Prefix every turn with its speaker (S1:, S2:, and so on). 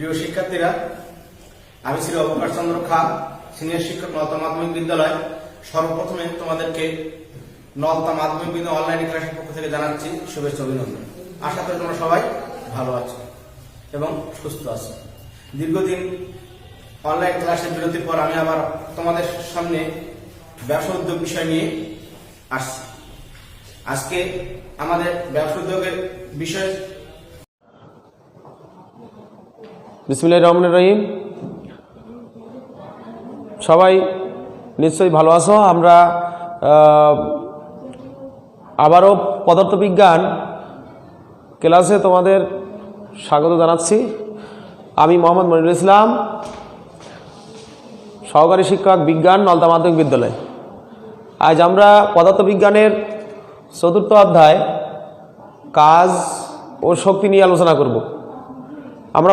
S1: প্রিয় শিক্ষার্থীরা, আমি শ্রী অবকাশ চন্দ্র খা সিনিয়র শিক্ষক নলতা মাধ্যমিক বিদ্যালয়। সর্বপ্রথমে তোমাদেরকে নলতা মাধ্যমিক বিদ্যালয় অনলাইন ক্লাসের পক্ষ থেকে জানাচ্ছি শুভেচ্ছা অভিনন্দন। আশা করি তোমরা সবাই ভালো আছো এবং সুস্থ আছো। দীর্ঘদিন অনলাইন ক্লাসের বিরতির পর আমি আবার তোমাদের সামনে ব্যবসা উদ্যোগ বিষয় নিয়ে আসছি। আজকে আমাদের ব্যবসা উদ্যোগের বিষয়
S2: বিসমিল্লাহির রহমানির রহিম। সবাই নিশ্চয়ই ভালো আছো? আমরা আবারও পদার্থবিজ্ঞান ক্লাসে তোমাদের স্বাগত জানাচ্ছি। আমি মোহাম্মদ মনিরুল ইসলাম, সহকারী শিক্ষক বিজ্ঞান, নলতা মাধ্যমিক বিদ্যালয়। আজ আমরা পদার্থবিজ্ঞানের চতুর্থ অধ্যায়, কাজ ও শক্তি নিয়ে আলোচনা করব। আমরা